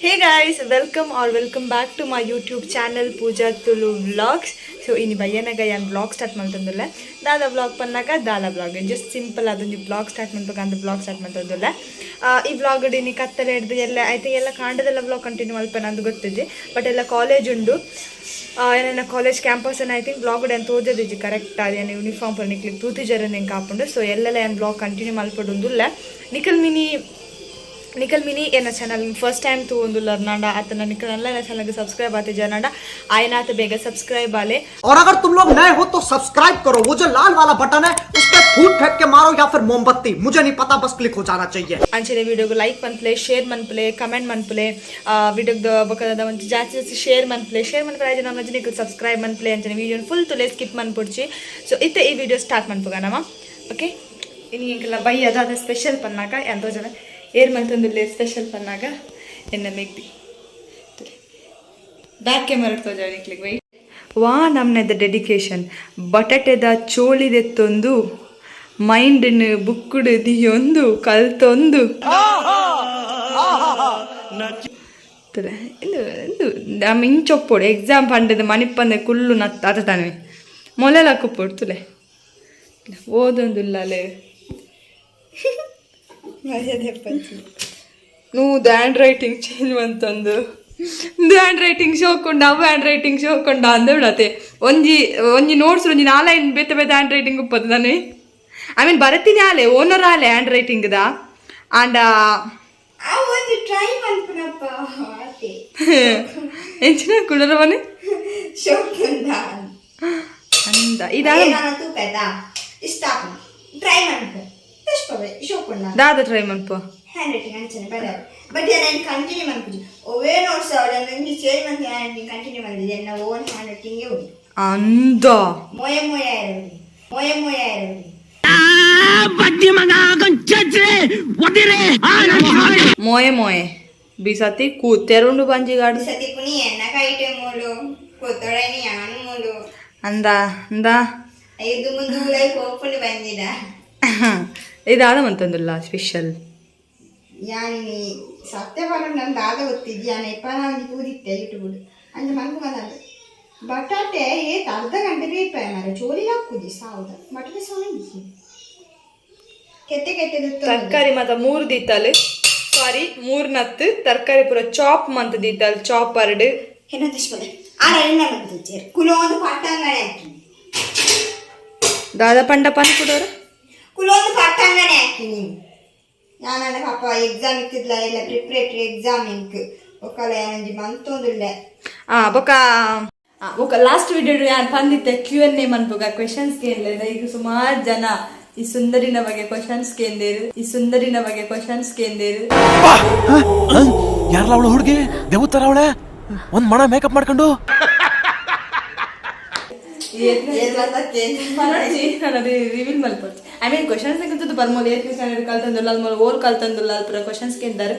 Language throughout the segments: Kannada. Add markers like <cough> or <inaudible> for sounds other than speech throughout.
Hey guys welcome are welcome back to my YouTube channel Pooja Tulu vlogs so ಇನ್ನು ಬಯ್ಯನಾಗ ಏನು ಬ್ಲಾಗ್ ಸ್ಟಾರ್ಟ್ ಮಾಡ್ತಂದಿಲ್ಲ. ದಾದ ಬ್ಲಾಗ್ ಪನ್ನಾಗ ದಾದ ಬ್ಲಾಗ್ ಜಸ್ಟ್ ಸಿಂಪಲ್ ಅದೊಂದು ಬ್ಲಾಗ್ ಸ್ಟಾರ್ಟ್ ಮಾಡ್ಬೇಕು ಅಂತ ಬ್ಲಾಗ್ ಸ್ಟಾರ್ಟ್ ಮಾಡ್ತಂದಿಲ್ಲ. ಈ ಬ್ಲಾಗ್ ಇಡೀನಿ ಕತ್ತಲೆ ಹಿಡ್ದು ಎಲ್ಲ ಐತೆ ಎಲ್ಲ ಕಾಂಡದೆಲ್ಲ ಬ್ಲಾಗ್ ಕಂಟಿನ್ಯೂ ಅಲ್ಪ ನಂದು ಗೊತ್ತಿದ್ದೆ ಬಟ್ ಎಲ್ಲ ಕಾಲೇಜ್ ಉಂಡು. ಏನೇನು college campus I think blog ಏನು ತೋಜದಿಜ್ಜಿ ಕರೆಕ್ಟ್ ಅದೇನು ಯೂನಿಫಾರ್ಮ್ ಪರ್ ನಿಕ್ಲಿಗೆ ತೂತಿಜರ ಹೆಂಗೆ ಕಾಪುಂಡು. ಸೊ ಎಲ್ಲೆಲ್ಲ ಏನು ಬ್ಲಾಗ್ ಕಂಟಿನ್ಯೂ ಮಲ್ಪಡುಂದಿಲ್ಲ ನಿಖಲ್ ಮಿನಿ ನಿಖಲ್ ಮಿನಿ ಏನ ಚಾನಲ್ ಫಸ್ಟ್ ಟೈಮ್ ತೂ ಒಂದು ಲರ್ನಾಡ ಆತನ ನಿಖಲ್ ಎಲ್ಲ ಚಾನಲ್ಗೆ ಸಬ್ಸ್ಕ್ರೈಬ್ ಆತ ಜನಡ ಆಯ್ನ ಆತ ಬೇಗ ಸಬ್ಸ್ಕ್ರೈಬ್ ಆಲೆ और अगर तुम लोग नए हो तो सब्सक्राइब करो वो जो लाल वाला बटन है उस पर फूट फेंक के मारो या फिर मोमबत्ती मुझे नहीं पता बस क्लिक हो जाना चाहिए ಅಂಚನೆ ವಿಡಿಯೋಗೆ ಲೈಕ್ ಮನ್ಪ್ಲೆ ಶೇರ್ ಮನ್ಪ್ಲೆ ಕಮೆಂಟ್ ಮನ್ಪ್ಲೆ ವಿಡಿಯೋದ ಬಕ್ಕದ ಒಂದು ಜಾಸ್ತಿ ಜಾಸ್ತಿ ಶೇರ್ ಮನ್ಪ್ಲೆ ಶೇರ್ ಮನ್ಪ್ಲೆ ಆಯ್ತು ನಮ್ಮ ನಿಖಲ್ ಸಬ್ಸ್ಕ್ರೈಬ್ ಮನ್ಪ್ಲೆ ಅಂಚನೆ ವಿಡಿಯೋ ಫುಲ್ ತುಲೆ ಸ್ಕಿಪ್ ಮನ್ಪುಡ್ಚಿ ಸೊ ಇತ್ತೆ ಈ ವಿಡಿಯೋ ಸ್ಟಾರ್ಟ್ ಮನ್ಪುಗ ನಮ್ಮ ಓಕೆ ಇನ್ನು ಇಂಕೆಲ್ಲ ಬೈ ಅದಾದ ಸ್ಪೆಷಲ್ ಪನ್ನಾಗ ಎಂತೋ ಜನ ಏರ್ ಮಂತೊಂದುಲ್ಲೆ ಸ್ಪೆಷಲ್ ಪನ್ನಾಗ ಎನ್ನ ಮೆಗ್ದಿ ಬ್ಯಾಕ್ ಕ್ಯಾಮರಾ ತೋಜ ವೈಟ್ ಬೈ ವಾ ನಮ್ನೆದ ಡೆಡಿಕೇಶನ್ ಬಟಾಟೆದ ಚೋಳಿದೆತ್ತೊಂದು ಮೈಂಡ್ ಬುಕ್ಕುಡು ದಿಯೊಂದು ಕಲ್ತೊಂದು ಇಂದು ನಮ್ಮ ಇಂಚೊಪ್ಪೋಡು ಎಕ್ಸಾಮ್ ಪಂಡದ ಮಣಿಪ್ಪಂದೆ ಕುಲ್ಲು ನತ್ತ ಅದ ತಾನೆ. ಮೊಲೆಲ ಕುಪ್ಪೋಡು <laughs> ನೂದು ಹ್ಯಾಂಡ್ ರೈಟಿಂಗ್ ಚೇಂಜ್ ಮಂತಂದು ಹ್ಯಾಂಡ್ ರೈಟಿಂಗ್ ಶೋಕೊಂಡು ಅವು ಹ್ಯಾಂಡ್ ರೈಟಿಂಗ್ ಶೋಕೊಂಡು ಅಂದ ಬಿಡತ್ತೆ. ಒಂಜಿ ಒಂಜಿ ನೋಟ್ಸ್ ಒಂಜಿ ಐನ್ ಬೇತೆ ಬೇತೆ ಹ್ಯಾಂಡ್ ರೈಟಿಂಗ್ ಉಪ್ಪದು ನಾನು I mean ಬರತೀನಿ Aale owner Aale hand ರೈಟಿಂಗ್ದ and ಎಂಚಿನ ಕುಳರವನೆ ಅಂದ ತೂಕದ ಇಷ್ಟ ಟ್ರೈ ಮಾಡ್ಕೊ ಪುಷ್ಪವೇ ಶೋಕುಂಡ ದಾದ ಟ್ರೈ ಮನ್ಪ ಹ್ಯಾಂಡ್ ರೈಟಿಂಗ್ ಅಂಚನೆ ಬರ ಬಟ್ ನಾನು ಕಂಟಿನ್ಯೂ ಮಾಡ್ಕೊಜಿ ಒವೇ ನೋಟ್ಸ್ ಅವಳ ನಂಗೆ ಚೇಂಜ್ ಮಂತ್ ಹ್ಯಾಂಡ್ ರೈಟಿಂಗ್ ಕಂಟಿನ್ಯೂ ಮಾಡಿದೆ ನನ್ನ ಓನ್ ಹ್ಯಾಂಡ್ ರೈಟಿಂಗೇ ಉಂಟು ಅಂದ ಮೊಯ ಮೊಯ ಇರೋದು ಮೊಯ ಮೊಯ ಇರೋದು ಮೋಯೆ ಮೋಯೆ ಬಿಸತಿ ಕೂ ತೆರುಂಡು ಬಂಜಿಗಾಡು ಸತಿ ಕುನಿ ಎನ್ನ ಕೈಟೆ ಮೂಲು ಕೊತ್ತೊಳನಿ ಯಾನು ಮೂಲು ಅಂದ ಅಂದ ಐದು ಮುಂದೆ ಉಳೈ ಹೋಗ್ಕೊಂಡು ಬಂದಿದ ಇದಾದ ಮಂತಂದುಲ್ಲ ಸ್ಪೆಷಲ್ ಯಾನಿ ಸತ್ಯವಾದ ನನ್ನ ದಾದ ಗೊತ್ತಿದ್ದಿ ಯಾನ ಇಪ್ಪನ ಒಂದು ಕೂದಿತ್ತೆ ಯೂಟ್ಯೂಬ್ ಅಂಜ ಮನ್ಕು ಬಂದ ಬಟಾಟೆ ಏತ್ ಅರ್ಧ ಗಂಟೆ ಬೇಪ ಮಾರೆ. ಚೋರಿ ಹಾಕುದಿ ಸಾವುದ. ಬಟಾಟೆ ಸಾವು ಕೆತ್ತೆ ಕೆಟ್ಟದ ತರಕಾರಿ ಮತ್ತ ಮೂರು ದೀತಾಲು. ಸಾರಿ ಮೂರ್ ನತ್ತು. ತರಕಾರಿ ಪೂರ ಚಾಪ್ ಮಂತ್ ದೀತಾಲ್. ಚಾಪ್ ತಿಸ್ಪದೆ ಆರ ಎಣ್ಣ ಬಂದಿದ್ದೀರಿ ಕುಲೋ ಒಂದು ಪಟ್ಟಂಗನೆ ಹಾಕಿ. ದಾದ ಪಂಡ ಪಂದ್ ಕೊಡೋರ? ಕುಲೋ ಒಂದು ಪಟ್ಟಂಗನೆ ಹಾಕಿ ನೀವು ನಾನು ಪಾಪ ಎಕ್ಸಾಮ್ ಇತ್ತಿದ್ಲ ಇಲ್ಲ ಪ್ರಿಪ್ರೇಟರಿ ಎಕ್ಸಾಮ್ ಇಂಕ್. ಒಕ್ಕಲ ಏನಂಜಿ ಮಂತೊಂದುಲ್ಲ. ಆ ಬೊಕ ಆ, ಬೊಕ ಲಾಸ್ಟ್ ವಿಡಿಯೋ ಯಾನ್ ಪಂದಿತ್ತೆ ಕ್ಯೂ ಎನ್ ಎ ಮನ್ಪುಗ ಕ್ವೆಶನ್ಸ್ ಕೇಳಲಿಲ್ಲ ಈಗ ಸುಮಾರು ಜನ ಈ ಸುಂದರಿನ ಬಗ್ಗೆ ಕ್ವಶನ್ಸ್ ಕೇಂದಿರು ಈ ಸುಂದರಿನ ಬಗ್ಗೆ ಕ್ವಶನ್ಸ್ ಕೇಂದಿರು ಯಾರಲ್ಲ ಅವಳು ಹುಡುಗಿ? ದೇವತರ ಅವಳೆ? ಒಂದ್ ಮಣ ಮೇಕಪ್ ಮಾಡ್ಕೊಂಡು? ಮೀನ್ ಕ್ವಶನ್ಸ್ ಸಿಗುತ್ತದೆ ಬರ್ಮೋಲ್ ಏತ್ ಸ್ಟ್ಯಾಂಡರ್ಡ್ ಕಲ್ತಂದುಲ್ಲ ಕ್ವಶನ್ಸ್ ಕೇಂದಾರೆ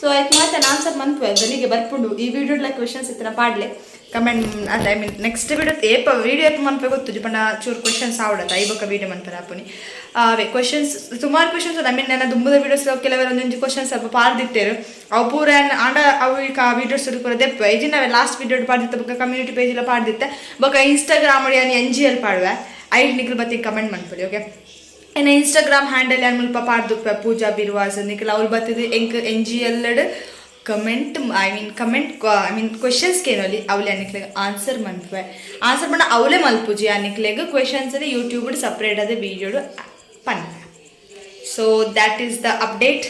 ಸೊ ಆಯ್ತು, ಮತ್ತೆ ಆನ್ಸರ್ ಮಂತು ಅದನಿಗೆ ಬರ್ಕೊಂಡು ಈ ವಿಡಿಯೋಡ್ಲ ಕ್ವಶನ್ಸ್ ಇತ್ತನ, ಪಾಡ್ಲೆ. Comment I mean next video ಏಪ video ಎತ್ತು ಮನ್ಪೇ ಗೊತ್ತು ಬಣ್ಣ ಚೂರು ಕ್ವಶನ್ಸ್ ಆವಡತ್ತ ಐಬಕ್ಕ ವಿಡಿಯೋ ಮನ್ಪರ ಆಪುನಿ ಅವೇ ಕ್ವಶನ್ಸ್ ಸುಮಾರು ಕ್ವಶನ್ಸ್ ಐ ಮೀನ್ ನನ್ನ ದುಂಬದ ವಿಡಿಯೋಸ್ ಕೆಲವರು ಒಂದೊಂದು ಕ್ವಶನ್ಸ್ ಸ್ವಲ್ಪ ಪಾರ್ದಿತ್ತೇರು. ಅವು ಪೂರ ಆಂಡ, ಅವು ಈಗ ವಿಡಿಯೋಸ್ ಪೂರ ದೆಪ್ಪ. ಇದು ನಾವೇ ಲಾಸ್ಟ್ ವಿಡಿಯೋ ಪಾಡ್ದಿತ್ತ ಬೊಕ್ಕ ಕಮ್ಯುನಿಟಿ ಪೇಜ್ ಎಲ್ಲ ಪಾಡ್ದಿತ್ತೆ. ಬೊಕ್ಕ ಇನ್ಸ್ಟಾಗ್ರಾಮ್ ಅಡಿ ಎನ್ ಜಿ ಎಲ್ ಪಾಡುವೆ. ಐಟ್ ನಿಖಲ್ ಬತ್ತಿ ಕಮೆಂಟ್ ಮಾಡ್ಕೊಳ್ಳಿ ಓಕೆ ಇನ್ನು ಇನ್ಸ್ಟಾಗ್ರಾಮ್ ಹ್ಯಾಂಡಲ್ ಏನು ಮುಲ್ಪ ಪಾಡ್ದು ಪೂಜಾ, ಬಿರ್ವಾಸ್, ನಿಖಲ್, ಅವ್ರು ಬತ್ತಿದ್ದು ಎಂಕ್ N G L comment I mean comment I mean ಕ್ವಶನ್ಸ್ಗೇನಲ್ಲಿ ಅವಳೆ ಅನಿಕ್ಲೆಗ ಆನ್ಸರ್ ಮನ್ಪೆ ಆನ್ಸರ್ ಮಾಡ ಅವಳೆ ಮಲ್ಪುಜಿ ಅನಿಕ್ಲೆಗ ಕ್ವೆಶನ್ಸ್ ಅಲ್ಲಿ ಯೂಟ್ಯೂಬ್ ಸಪ್ರೇಟ್ ಅದೇ ವೀಡಿಯೋಡು ಪನ್ನ. So that is the update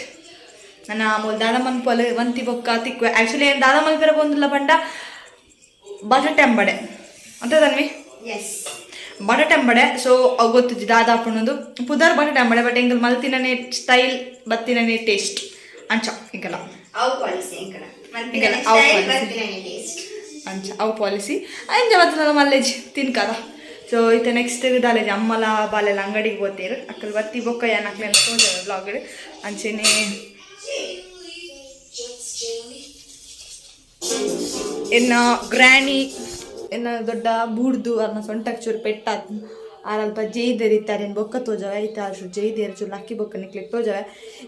ನನ್ನ ಆಮೇಲೆ ದಾದ ಮನ್ಪೊಲೆ ಒಂತಿ ಬೊಕ್ಕ ತಿಕ್ವೆ. ಆ್ಯಕ್ಚುಲಿ ಏನು ದಾದ ಮಲ್ಪೆರ ಬಂದಿಲ್ಲ ಬಂಡ ಬಟ ಟೆಂಬಡೆ ಅಂತ ಎಸ್ ಬಟಾಟೆ ಅಂಬಡೆ ಸೊ ಗೊತ್ತಿದ್ದು ದಾದ ಅಪ್ಪನೊಂದು. ಪುದಾರ್ ಬಟ ಟೆಂಬಡೆ ಬಟ್ ಹೆಂಗಲ್ ಮಲ್ತಿನೇ ಸ್ಟೈಲ್ ಬತ್ತಿನೇ ಟೇಸ್ಟ್ ಅಂಚ ಹಿಂಗೆಲ್ಲ ಅವು ಪಾಲಿಸಿ ಎಂಕಡ ಈಗಲ್ಲ ಅವು policy. ಅಂಚ ಅವು ಪಾಲಿಸಿ ಅಂಚ ಬತ್ತದ ಮಲ್ಲೇಜ್? ತಿನ್ಕದ ಸೊ ಇತ್ತೆ ನೆಕ್ಸ್ಟ್ ದಾಲೇಜ್ ಅಮ್ಮಲ ಬಾಲೆಲ್ಲ ಅಂಗಡಿಗೆ ಹೋಗ್ತೀರು. ಅಕ್ಕಲ್ ಬತ್ತಿ ಬೊಕ್ಕ ಏನ್ ಅಕ್ಲೆಲ್ಲ ತೋಜದ ಬ್ಲಾಗ್ ಅಂಚೆನೆ ಎನ್ನ ಗ್ರ್ಯಾನಿ ಎನ್ನ ದೊಡ್ಡ ಬೂಡ್ದು ಅನ್ನ ಸೊಂಟಕ್ಕೆ ಚೂರು ಆನಲ್ಪ ಜೈದೇರ್ ಇತ್ತಾರೆನ್ ಬೊಕ್ಕ ತೋಜವ? ಐತ ಆಶು ಜೈದೇರ್ ಚು ಲಕ್ಕಿ ಬೊಕ್ಕ ನಿಕ್ಲೆಟ್ ತೋಜವ.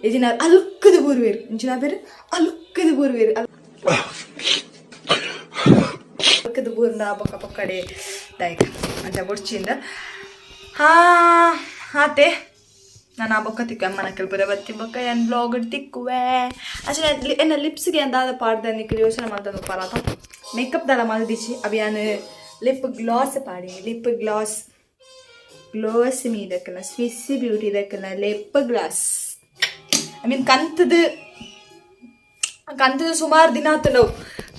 ಇದಿನ ಅಲುಕ್ಕದ ಬೂರ್ವೇರು ಇಂಚಿನ ಬೇರೆ? ಅಲುಕ್ಕದ ಬೂರ್ವೇರು ಅಲುಕ್ಕದ ಬೂರ್ನ ಬೊಕ್ಕ ಪೊಕ್ಕಡೆ ದಾಯಿಗ ಅಂತ ಬೊಡ್ಚಿಂದ. ಹಾ ಹಾತೆ ನಾನು ಆ ಬೊಕ್ಕ ತಿಕ್ಕ ಅಮ್ಮನ ಕೆಲ್ಪುರ ಬತ್ತಿ ಬೊಕ್ಕ. ಏನು ಬ್ಲಾಗ್ ತಿಕ್ಕುವೆ? ಅಷ್ಟೇ ಎನ್ನ ಲಿಪ್ಸ್ಗೆ ಎಂದಾದ ಪಾಡ್ದ ನಿಕ್ಕಲು ಯೋಚನೆ ಮಾಡ್ತಾನೆ ಪಾರಾತ ಮೇಕಪ್ ದಳ ಮಲ್ದಿಚಿ. ಅವು ಲಿಪ್ ಗ್ಲಾಸ್ ಪಾಡಿ. ಲಿಪ್ ಗ್ಲಾಸ್ ಗ್ಲೋಸ್ ಮೀದಕ್ಕನ ಸ್ವಿಸ್ ಬ್ಯೂಟಿ ದಕ್ಕನ ಲೆಪ್ಪ ಗ್ಲಾಸ್. ಐ ಮೀನ್ ಕಂತದ ಕಂತದ ಸುಮಾರು ದಿನ ಆತಲವು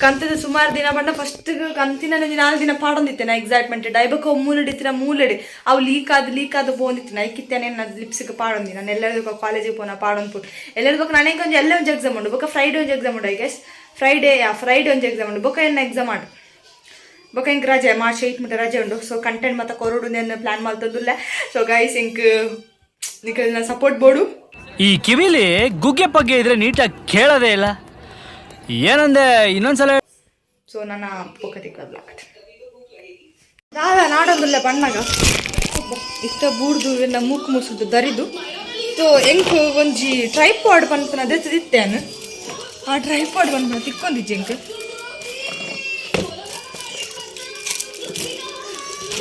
ಕಂತದ ಸುಮಾರು ದಿನ ಬಂಡ ಫಸ್ಟ್ ಕಂತಿನ ನಾಲ್ಕು ದಿನ ಪಾಡೊಂದಿತ್ತೆ ನಾ ಎಕ್ಸೈಟ್ಮೆಂಟ್ ಡೈಬಕ್ಕ ಮೂಲಡಿತ್ತಿನ ಮೂಲಡಿ. ಅವು ಲೀಕ್ ಆದ ಲೀಕ್ ಆದ ಬೋಂದಿತ್ತು ನಾ ಇಕ್ಕಿತ್ತೇನೆ ನನ್ನ ಲಿಪ್ಸಿಗೆ ಪಾಡೊಂದಿ ನಾನು ಎಲ್ಲರಿಗೂ ಕಾಲೇಜಿಗೆ ಪೋನ ಪಾಡೊಂದ್ಬಿಟ್ಟು ಎಲ್ಲರಿಗೂ ನನಗೆ ಒಂದು ಎಲ್ಲ ಒಂದು ಎಕ್ಸಾಮ್ ಉಂಡು. ಬೊಕ್ಕ ಫ್ರೈಡೇ ಒಂದು ಎಕ್ಸಾಮ್ ಉಂಡು ಐ ಗೆಸ್ ಫ್ರೈಡೇ ಫ್ರೈಡೇ ಒಂದು ಎಕ್ಸಾಮ್ ಉಂಡು. ಬೊಕ್ಕ ಎನ್ನ ಎಕ್ಸಾಮ್ ಮಾಡು ಬೊಕ್ಕ ಇಂಕ್ ರಜೆ ಮಾರ್ಚ್ ಏಯ್ಟ್ ಮುಟ್ಟ ರಜೆ ಉಂಡು. ಸೊ ಕಂಟೆಂಟ್ ಮತ್ತೆ ಕೊರೋಡು నేను ಪ್ಲಾನ್ ಮಾಡ್ತದಿಲ್ಲ. ಸೊ ಗೈಸ್ ಇಂಕ್ ನಿಕ್ಕ ಸಪೋರ್ಟ್ ಬೋಡು ಈ ಕಿವಿಲಿ ಗುಗ್ಗೆ ಪಗ್ಗೆ ಇದ್ರೆ ನೀಟಾಗಿ ಕೇಳೋದೇ ಇಲ್ಲ. ಏನಂದೆ ಇನ್ನೊಂದ್ಸಲ ಸೊ ನನ್ನ ಬೊಕ್ಕ ತಿಕ್ಕಲ್ಲ ದಾದ ನಾಡೊಂದುಲ್ಲ ಬಣ್ಣಗ. ಇಷ್ಟ ಬೂಡ್ದು ಎಲ್ಲ ಮೂಕು ಮುಸುದು ದರಿದು. ಸೊ ಎಂಕ್ ಒಂಜಿ ಟ್ರೈಪಾಡ್ ಪನ್ಪನ ದೆತ್ತಿತ್ತೇನು ಆ ಟ್ರೈಪಾಡ್ ಪನ್ಪನ ತಿಕ್ಕೊಂದಿಜ್ಜಿ ಎಂಕ್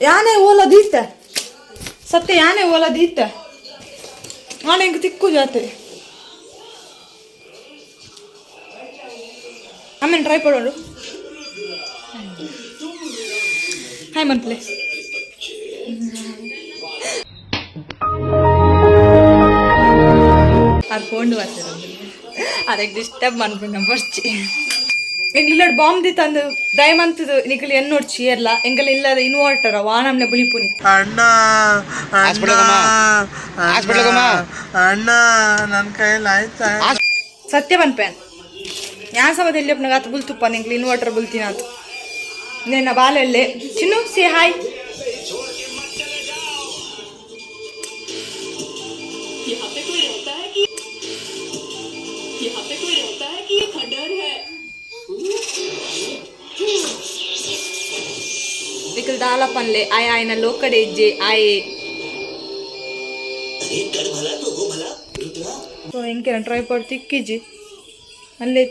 ಯಾನೇ ಓಲದೀತ ಸತ್ಯ ಯಾನೇ ಓಲದೀತ ನಾನು ಹೆಂಗೆ ತಿಕ್ಕು ಜಾತಿ ಆಮೇಲೆ ಟ್ರೈ ಉಂಡು ಹಾಯ್ ಮನ್ಪ್ಲೆ ಅದು ಫೋನ್ ಬರ್ತಾರೆ ಅದಕ್ಕೆ ಡಿಸ್ಟರ್ಬ್ ಮಾಡ್ಕೊಂಡು ಬರ್ಚಿ ಎಂಗ್ಲ ಬಾಂಬ್ ದಿ ತಂದು ದಯಮಂತದು ನಿಕಲಿ ಎನ್ನೋಡ್ಚಿ ಎಲ್ಲ ಎಂಗಲ ಇಲ್ಲದ ಇನ್ವರ್ಟರ್ ವಾನಮ್ನೆ ಬುಳಿಪುನಿ ಅಣ್ಣ ಅಣ್ಣ ನನ್ನ ಕೈಯಲ್ಲಿ ಆಯ್ತಾ ಸತ್ಯ ಬನ್ಪೇನ್ ಯಾನ್ ಸಮದ ಇಲ್ಲಿ ಅಪ್ನಾಗ ಆತ ಬುಲ್ತುಪ್ಪ ನಿಂಗ್ಲಿ ಇನ್ವರ್ಟರ್ ಬುಲ್ತೀನಿ ಆತು ನಿನ್ನ ಬಾಲೆಲ್ಲೆ ಚಿನ್ನು ಸಿ ಹಾಯ್ निकल दाल अपन ले आय आय ना लोकड़े जे आए ಸೊ ಹೆಂಗೆ ಟ್ರೈಪಾಡ್ ತಿಕ್ಕಿಜಿ ಅಲ್ಲೇ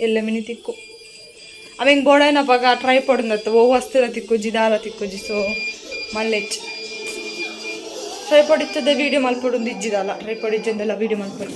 ಎಲ್ಲ ಮಿನಿ ತಿಕ್ಕು ಅವ ಹೆಂಗೆ ಬೋಡೇನ ಪಗ ಟ್ರೈಪಾಡ್ ನತ್ತು ಓ ವಸ್ತಿರ ತಿಕ್ಕುಜಿ ದಾಲ ತಿಕ್ಕುಜಿ so ಮಲ್ಲೆಚ್ tripod ಇತ್ತದ video ಮಲ್ಪಡು ಇಜ್ಜಿದಲ್ಲ tripod ಇಜ್ಜಂದೆಲ್ಲ video ಮಲ್ಪಡು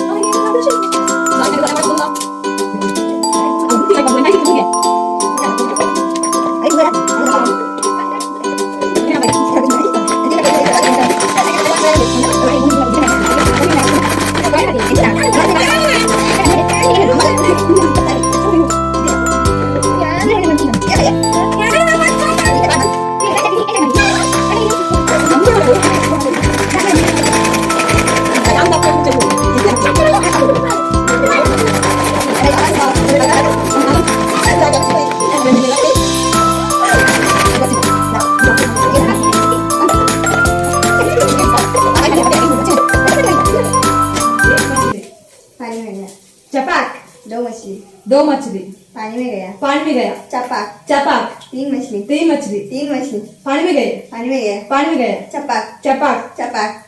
मछली पानी में गया पानी में गया चपाक चपाक तीन मछली तीन मछली तीन मछली पानी में गए पानी में गया पानी में गए चपाक चपाक चपाक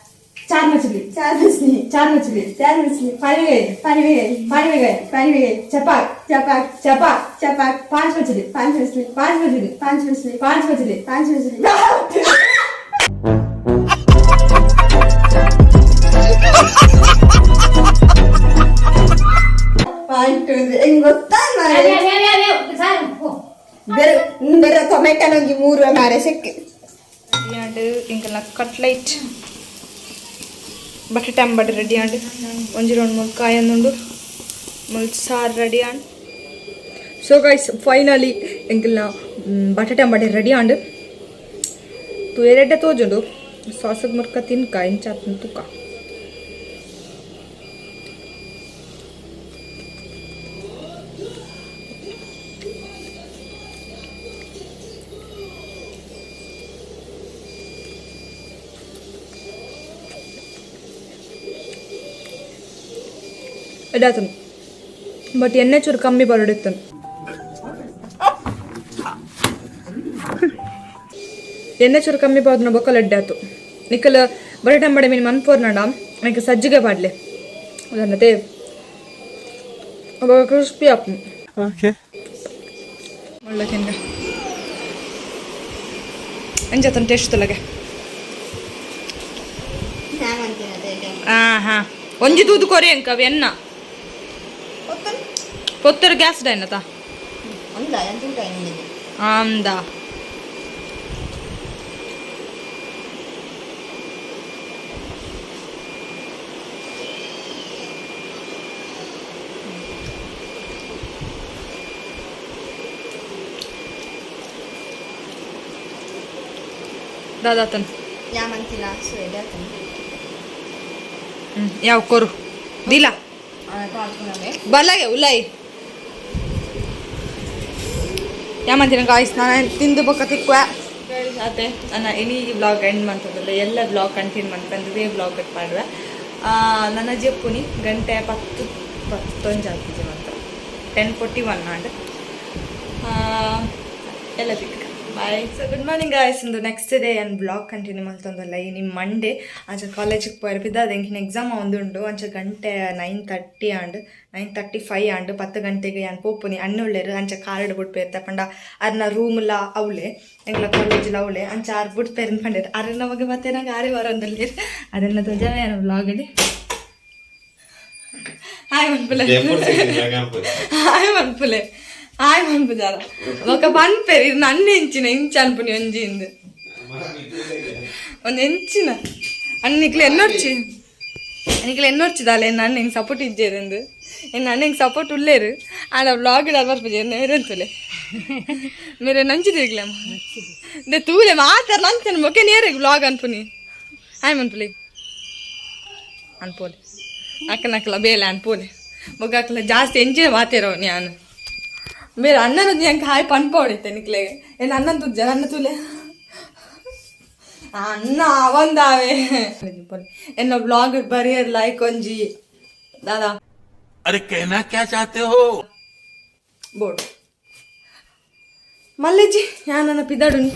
चार मछली चार मछली चार मछली चार मछली पानी में गए पानी में गई पानी में गए पानी में गई चपाक चपाक चपाक चपाक पांच मछली पांच मछली पांच मछली पांच मछली पांच मछली पांच मछली ಪಾಯಿಂಟ್ ಹೆಂಗ್ ಗೊತ್ತಾ ಮಾರೆ ಬೇರೆ ಬೇರೆ ಟೊಮೆಟೊ ನುಗ್ಗಿ ಮೂರು ಮಾರೆ ಸೆಕ್ಕೆ ಆಂಡ್ ಇಂಕಲ್ಲ ಕಟ್ಲೈಟ್ ಬಟಾಟೆ ಅಂಬಡಿ ರೆಡಿ ಆಂಡ್ ಒಂಜಿ రెండు ಮೂರು ಕಾಯಿ ಅಂದುಂಡು ಮುಲ್ ಸಾರು ready and so guys finally ಎಂಕಲ್ನ ಬಟಾಟೆ ಅಂಬಡಿ ರೆಡಿ ಆಂಡ್ ತು ಎರಡೆ ತೋಜುಂಡು ಸಾಸಗ್ ಮರ್ಕ ತಿನ್ಕ ಇಂಚಾತ್ ತುಕ ಎಡಾತನು ಬಟ್ ಎಣ್ಣೆ ಚೂರು ಕಮ್ಮಿ ಬರಡಿತ್ತನು. ಎಣ್ಣೆ ಚೂರು ಕಮ್ಮಿ ಬಾದ್ನ ಬೊಕ್ಕಲ್ ಎಡ್ಡಾತು ನಿಕ್ಕಲ ಬರಟಂ ಬಡೆ ಮೀನು ಮನ್ಪೋರ್ ನಡ ನನಗೆ ಸಜ್ಜಿಗೆ ಬಾಡ್ಲೆ. ಅದನ್ನತೆ ಅವಾಗ ಕ್ರಿಸ್ಪಿ ಆಪ್ ಓಕೆ. ಒಳ್ಳೆ ತಿಂದ. ಎಂಜಾತನ್ ಟೇಸ್ಟ್ ತೊಲಗೆ. ಹಾ ಹಾ ಒಂಜಿ ತೂದು ಕೊರಿ ಅಂಕ ಅವು ಎನ್ನ ಪೊತ್ತರು ಗ್ಯಾಸ್ ಡೈನತಾ ಒಂದ ಎಂತ ಊಟ ನಿಮಗೆ ಆಮ್ದ ದಾದಾತನ್ ಯಾ ಮಂತಿನ ಸೊ ಎಡಾತನ ಹ್ಮ್ ಯಾವ ಕೊರು ಬಲ್ಲಗೆ ಯಾಮಂತಿನ ಗಾಯ್ಸ್ ನಾನು ತಿಂದು ಬೊಕ್ಕ ತಿಕ್ಕ ಅದೇ ನನ್ನ ಇಡೀ ಬ್ಲಾಗ್ ಎಂಡ್ ಮಾಡ್ತದಲ್ಲ, ಎಲ್ಲ ಬ್ಲಾಗ್ ಕಂಟಿನ್ಯೂ ಮಾಡ್ಕೊಂಡ್ರೆ ಬ್ಲಾಗ್ ಕಟ್ ಮಾಡುವೆ. ನನ್ನ ಜಪ್ಪುನಿ ಗಂಟೆ ಪತ್ತು ಪತ್ತೊಂದು ಆಗ್ತಿದ್ದೆ ಮಾತ್ರ. ಟೆನ್ ಫೋರ್ಟಿ ಒನ್ ಆಂಡ್ ಎಲ್ಲ ಬಿಟ್ಟು bye so good morning guys ಇಂದು ನೆಕ್ಸ್ಟ್ ಡೇ ಏನು ಬ್ಲಾಗ್ ಕಂಟಿನ್ಯೂ ಮಾಡ್ತಂದಲ್ಲ. ಈ ನಿಮ್ಮ ಮಂಡೇ ಅಂಚ ಕಾಲೇಜಿಗೆ ಪೋಯರ್ಪಿದ್ದ ಅದೆಂಕಿನ ಎಕ್ಸಾಮ್ ಒಂದುಂಡು ಅಂಚ ಗಂಟೆ nine thirty and nine thirty five and ಪತ್ತು ಗಂಟೆಗೆ ನಾನು ಪೋಪುನಿ ಅನ್ನೊಳ್ಳೆರು ಅಂಚ ಕಾರ್ಡ್ ಬಿಟ್ಪೇರು ತಕೊಂಡ ಅರ್ನ ರೂಮ್ಲ ಅವಳೆ. ಎಂಗ್ಲ ಕಾಲೇಜ್ಲ ಅವಳೆ. ಅಂಚ ಆರ್ ಬಿಟ್ಟು ಪೇರೆಂಟ್ ಪಂಡಿರು ಅರನ್ನ ನಮಗೆ ಮತ್ತೆ ನಂಗೆ ಆರೇ ವಾರದಲ್ಲಿ ಅದನ್ನ ಧ್ವಜ ಏನು ಬ್ಲಾಗಲ್ಲಿ ಹಾಯ್ ಮನ್ಪುಲೆ ಹಾಯ್ ಮನ್ಪುಲೆ ಹಾಯ್ పంపుతారా ఒక పంపారు ఇది నన్ను ఎంచిన ఇంచు అనుకుని వంజింది ಒಂದು ఎంచిన అని నీకు ఎన్నొచ్చి నీకు ఎన్నొచ్చిదాలే నన్ను నీకు సపోర్ట్ ఇచ్చేదండి నేను నన్ను నీకు సపోర్ట్ ఉల్లేరు ఆడ బ్లాగ్ డెవలప్ చేయరు నేరెంతులే మీరు నంచి తిరిగిలేము అంటే తూలే మాత్రం నంచను ఒకే నేరే బ్లాగ్ అనుకుని ఆయన అనుకోలే అనుకోలే అక్క నాకు బేలే అనుకోలే ఒక అక్కడ జాస్తి ఎంచిన వాతేరావు నేను ಅಣ್ಣನ ಎಂಕ ಹಾಯ್ ಪನ್ಪ ಹೊಡಿತೆ ನಿಕ್ಲೆಗೆ ಏನು ಅಣ್ಣನ ತುಜ್ಜ ನನ್ನ ತುಲೆ ಅಣ್ಣ ಅವಂದಾವೆ ಎನ್ನ ಬ್ಲಾಗ್ ಬರಿಯರ್ ಲೈಕ್ ಒಂಜಿ ದಾದಾ अरे कहना क्या चाहते हो ಬೋರ್ಡ್ ಮಲ್ಲೆಜ್ಜಿ ಯಾ ನನ್ನ ಪಿದಾಡುನಿ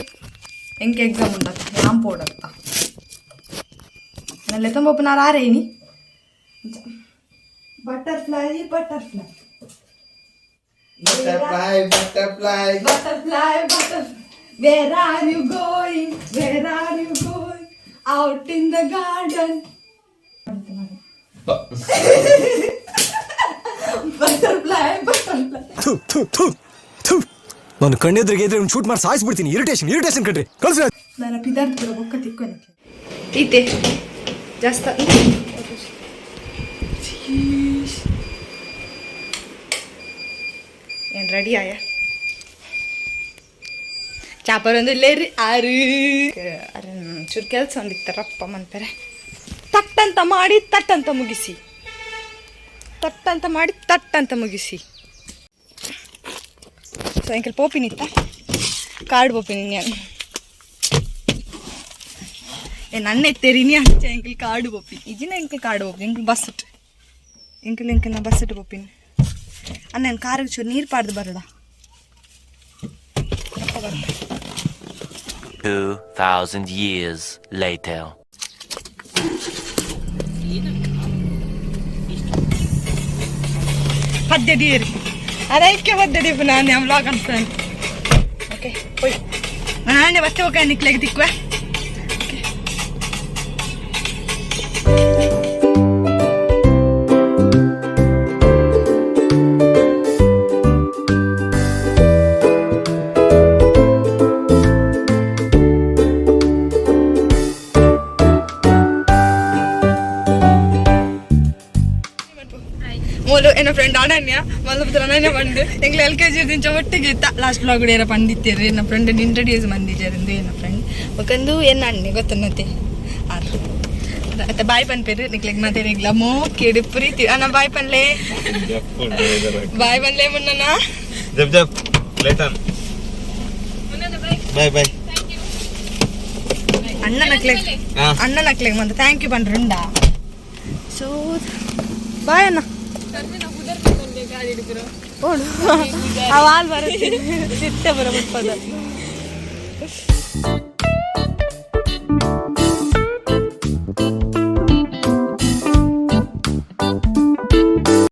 ಎಂಕೆ ಎಕ್ಸಾಮ್ ಉಂಡತ್ತ ಯಾಮ್ ಪೋಡತ್ತ ನಲ್ಲೆ ತುಂಬ ನಾರು ಆರೇನಿ butterfly butterfly Butterfly butterfly Butterfly, butterfly, where are you going? Where are you going? Out in the garden. butterfly, butterfly. ನಾನು ಕಣ್ಣೆದ್ರಿಗೆ ಇದ್ರೆ ಶೂಟ್ ಮಾಡಿ ಸಾಯಿಸ್ಬಿಡ್ತೀನಿ ಇರಿಟೇಷನ್ ಇರಿಟೇಷನ್ ಕಣ್ರಿ ಕಳ್ಸಿ ನನ್ನ ಪಿದಾರ್ಥ ಬೊಕ್ಕ ತಿಕ್ಕೋನೆ ಈತೆ ಜಾಸ್ತ ಆಯ ಚಾಪರೊಂದು ಇಲ್ಲೇರಿ ಆರು ಅರೆ ಚೂರು ಕೆಲಸ ಒಂದಿತ್ತಾರಪ್ಪ ಅಂತಾರೆ ತಟ್ಟಂತ ಮಾಡಿ ತಟ್ಟಂತ ಮುಗಿಸಿ ತಟ್ಟಂತ ಮಾಡಿ ತಟ್ಟಂತ ಮುಗಿಸಿ ಸೊ ಎಂಕಲ್ ಪೋಪಿನಿತ್ತ ಕಾರ್ಡ್ ಪೋಪಿನಿ ಏ ನನ್ನ ಎತ್ತೇರಿನಿ ಅಂಚ ಅಂಕಲ್ ಕಾರ್ಡು ಪೋಪಿನಿ ಇಜಿನ ಅಂಕಲ್ ಕಾರ್ಡು ಪೋಪಿ ಎಂಕಲ್ ಬಸ್ ಇಟ್ಟು ಎಂಕಲ್ ಎಂಕಲ್ ನಾ ಬಸ್ ಇಟ್ಟು ಪೋಪಿನಿ ಅನ್ನ ನಾನು ಕಾರಿಗೆ ಚೂರು ನೀರು ಪಾಡ್ದು ಬರೋಡ 2,000 years later. ಪದ್ಯದಿ ಇರಿ ಅದಕ್ಕೆ ಪದ್ಯದಿ ನಾನು ಯಾವ ವ್ಲಾಗ್ ಅನ್ಸ್ತಾನೆ ಓಕೆ ಹೋಯ್. ನಾನೇ ಬತ್ತೆ ಹೋಗ ನಿಕ್ಲೆಗೆ ತಿಕ್ಕುವೆ. ಫ್ರೆಂಡ್ ಅನನ್ಯ ಮಲ್ಲಪುತ್ರ ಅನನ್ಯ ಬಂದು ಎಂಗ್ಲ ಎಲ್ ಕೆ ಜಿ ದಿಂಚ ಒಟ್ಟಿಗೆ ಇತ್ತ. ಲಾಸ್ಟ್ ಬ್ಲಾಗ್ ಏರ ಪಂಡಿತ್ತೇರಿ ನನ್ನ ಫ್ರೆಂಡ್ ಇಂಟ್ರಡ್ಯೂಸ್ ಮಂದಿಜಾರಿಂದ ಏನ ಫ್ರೆಂಡ್ ಒಕ್ಕಂದು ಎನ್ನ ಅಣ್ಣೆ ಗೊತ್ತನ್ನತೆ ಆರು ಮತ್ತೆ ಬಾಯ್ ಪನ್ಪೇರು ನಿಕ್ಲೆಗ್ ಮತ್ತೆ ನಿಗ್ಲ ಮೋ ಕೇಳಿ ಪ್ರೀತಿ. ಅಣ್ಣ ಬಾಯ್ ಪನ್ಲೆ. ಬಾಯ್ ಪನ್ಲೆ ಮುನ್ನ ಜಪ್ ಜಪ್. ಲೇಟನ್ ಬಾಯ್ ಬಾಯ್. ಅಣ್ಣ ನಕ್ಲೆಗ್. ಅಣ್ಣ ನಕ್ಲೆಗ್ ಮತ್ತೆ ಥ್ಯಾಂಕ್ ಯು ಬನ್ರಿ ಸೋ ಸೊ ಬಾಯ್ ಅಣ್ಣ. அவள் வர திட்டபுரம் முப்பது